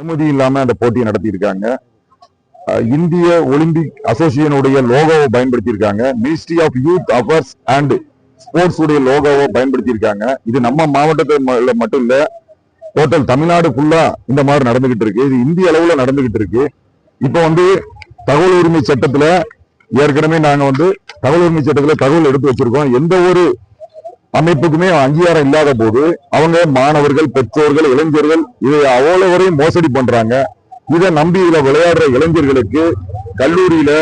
அனுமதி இல்லாம அந்த போட்டியை நடத்தியிருக்காங்க. இந்திய ஒலிம்பிக் அசோசியேஷனுடைய லோகோவை பயன்படுத்தியிருக்காங்க. Ministry of youth affairs and sports உடைய லோகோவை பயன்படுத்தியிருக்காங்க. இது நம்ம மாவட்டத்தில் மட்டும் இல்ல டோட்டல் தமிழ்நாடு ஃபுல்லா இந்த மாதிரி நடந்துகிட்டு இருக்கு. இது இந்திய அளவுல நடந்துகிட்டு இருக்கு. இப்போ வந்து தகவல் உரிமை சட்டத்துல ஏற்கனவே நாங்க வந்து தகவல் உரிமை சட்டத்துல தகவல் எடுத்து வச்சிருக்கோம். எந்த ஒரு அமைப்புக்குமே அங்கீகாரம் இல்லாத போது அவங்க மாணவர்கள் பெற்றோர்கள் இளைஞர்கள் இதை அவ்வளவரையும் மோசடி பண்றாங்க. இதை நம்பி இதுல விளையாடுற இளைஞர்களுக்கு கல்லூரியில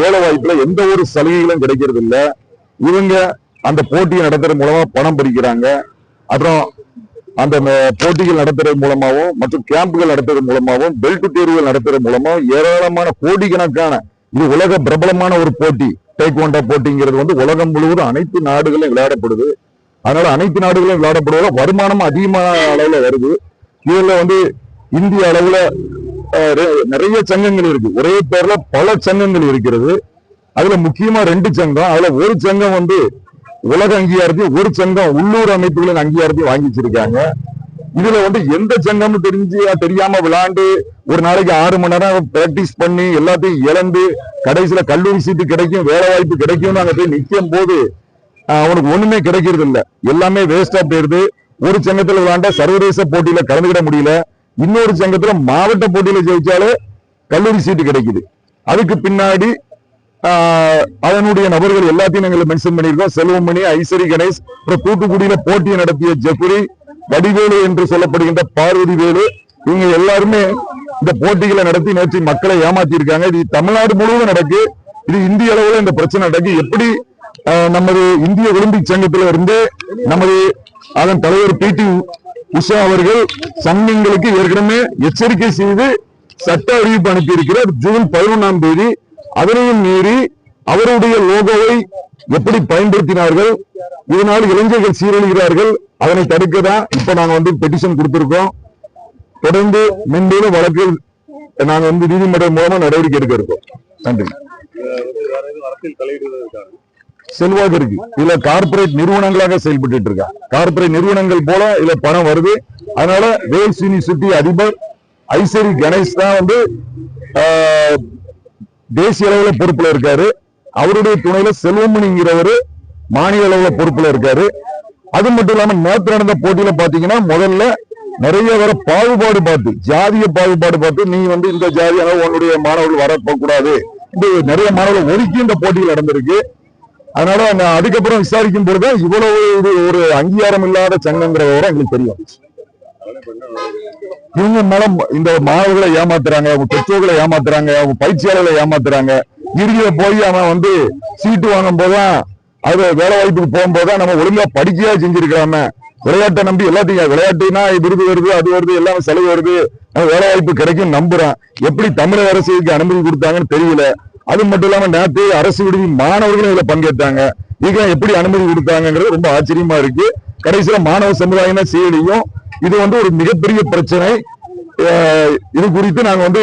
வேலை வாய்ப்புல எந்த ஒரு சலுகைகளும் கிடைக்கிறது இல்ல. இவங்க அந்த போட்டியை நடத்துறது மூலமா பணம் பறிக்கிறாங்க. அப்புறம் அந்த போட்டிகள் நடத்துறது மூலமாகவும் மற்றும் கேம்புகள் நடத்துறது மூலமாகவும் பெல்ட் தேர்வுகள் நடத்துறது மூலமாகவும் ஏராளமான கோடிக்கணக்கான இது உலக பிரபலமான ஒரு போட்டி. டேக்வாண்டா போட்டிங்கிறது வந்து உலகம் முழுவதும் அனைத்து நாடுகளும் விளையாடப்படுது. அதனால அனைத்து நாடுகளும் விளையாடப்படுவதால் வருமானம் அதிகமான அளவில் வருது. இதுல வந்து இந்திய அளவுல நிறைய சங்கங்கள் இருக்கு. ஒரே பேர்ல பல சங்கங்கள் இருக்கிறது. அதுல முக்கியமா ரெண்டு சங்கம். அதுல ஒரு சங்கம் வந்து உலக அங்கீகாரத்தையும் ஒரு சங்கம் உள்ளூர் அமைப்புகளின் அங்கீகாரத்தையும் வாங்கி வச்சிருக்காங்க இதுல வந்து எந்த சங்கம்னு தெரிஞ்சு தெரியாம விளையாண்டு ஒரு நாளைக்கு ஆறு மணி நேரம் பிராக்டிஸ் பண்ணி எல்லாத்தையும் இழந்து கடைசியில கல்லூரி சீட்டு கிடைக்கும் வேலை வாய்ப்பு கிடைக்கும்னு அங்க போய் நிற்கும் போது ஆஹ், அவனுக்கு ஒண்ணுமே கிடைக்கிறது இல்ல. எல்லாமே வேஸ்டா போயிருது. ஒரு சங்கத்துல விளாண்ட சர்வதேச போட்டியில கலந்துக்கிட முடியல. இன்னொரு சங்கத்துல மாவட்ட போட்டியில ஜெயிச்சாலே கல்லூரி சீட்டு கிடைக்குது. அதுக்கு பின்னாடி ஆஹ், அதனுடைய நபர்கள் எல்லாத்தையும் நாங்கள் மென்ஷன் பண்ணியிருக்கோம். செல்வமணி ஐஸ்வரி கணேஷ் அப்புறம் தூத்துக்குடியில போட்டியை நடத்திய ஜெஃபரி வடிவேலு என்று சொல்லப்படுகின்ற பார்வதி வேலு இவங்க எல்லாருமே இந்த போட்டிகளை நடத்தி நேற்று மக்களை ஏமாத்தி இருக்காங்க இது தமிழ்நாடு முழுவதும் நடக்கு. இது இந்திய அளவில் இந்த பிரச்சனை நடக்கு. எப்படி நமது இந்திய ஒலிம்பிக் சங்கத்தில இருந்து நமது அதன் தலைவர் பி டி உஷா அவர்கள் சங்கங்களுக்கு ஏற்கனவே எச்சரிக்கை செய்து சட்ட அறிவிப்பு அனுப்பியிருக்கிறார். ஜூன் பதினொன்றாம் தேதி. அதனையும் மீறி அவருடைய லோகோவை எப்படி பயன்படுத்தினார்கள் இதனால் இளைஞர்கள் சீரழிகிறார்கள் அதனை தடுக்க தான் இப்ப நாங்க வந்து பெட்டிஷன் கொடுத்திருக்கோம். தொடர்ந்து மென்மேலும் வழக்கில் நாங்க வந்து நீதிமன்றம் மூலமா நடவடிக்கை எடுக்க இருக்கோம். நன்றி. செல்வாக்கு இருக்கு. இதுல கார்ப்பரேட் நிறுவனங்களாக செயல்பட்டு இருக்கா? கார்ப்பரேட் நிறுவனங்கள் போல இதுல பணம் வருது. அதனால வேல்ஸ் யூனிவர்சிட்டி அதிபர் ஐசரி கணேஷ் தான் வந்து தேசிய அளவுல பொறுப்புல இருக்காரு. அவருடைய துணையில செல்வமணிங்கிறவரு மாநில அளவுல பொறுப்புல இருக்காரு. அது மட்டும் இல்லாம நேற்று நடந்த போட்டியில பாத்தீங்கன்னா முதல்ல நிறைய வர பாகுபாடு பார்த்து ஜாதிய பாகுபாடு பார்த்து நீ வந்து இந்த ஜாதியான உன்னுடைய மாணவர்கள் வர இந்த நிறைய மாணவர்கள் ஒதுக்கி இந்த போட்டிகள் நடந்திருக்கு. அதனால நான் அதுக்கப்புறம் விசாரிக்கும் பொழுது இவ்வளவு இது ஒரு அங்கீகாரம் இல்லாத சங்கங்கிற விவரம் எங்களுக்கு தெரியும் இவங்க மேடம் இந்த மாணவர்களை ஏமாத்துறாங்க அவங்க பெற்றோர்களை ஏமாத்துறாங்க அவங்க பயிற்சியாளர்களை ஏமாத்துறாங்க. இறுதியில போய் அவன் வந்து சீட்டு வாங்கும் போதுதான் அது வேலை வாய்ப்புக்கு போகும்போதுதான் நம்ம ஒழுங்கா படிக்கையா செஞ்சிருக்கிறாம விளையாட்டை நம்பி எல்லாத்தையும் விளையாட்டுனா விருது வருது அது வருது எல்லாம் செலவு வருது. வேலை வாய்ப்பு கிடைக்கும் நம்புறேன். எப்படி தமிழக அரசு இதுக்கு அனுமதி கொடுத்தாங்கன்னு தெரியல. அது மட்டும் இல்லாம நேற்று அரசு விடுதி மாணவர்களும் இதுல பங்கேற்றாங்க. இதுக்கு எப்படி அனுமதி கொடுத்தாங்கன்றது ரொம்ப ஆச்சரியமா இருக்கு. கடைசியில மாணவ சமுதாயம் தான் சீரழியும் இது வந்து ஒரு மிகப்பெரிய பிரச்சனை. இது குறித்து நாங்க வந்து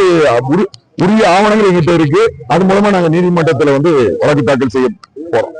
உரிய ஆவணங்கள் எங்கிட்ட இருக்கு. அது மூலமா நாங்க நீதிமன்றத்துல வந்து வழக்கு தாக்கல் செய்ய போறோம்.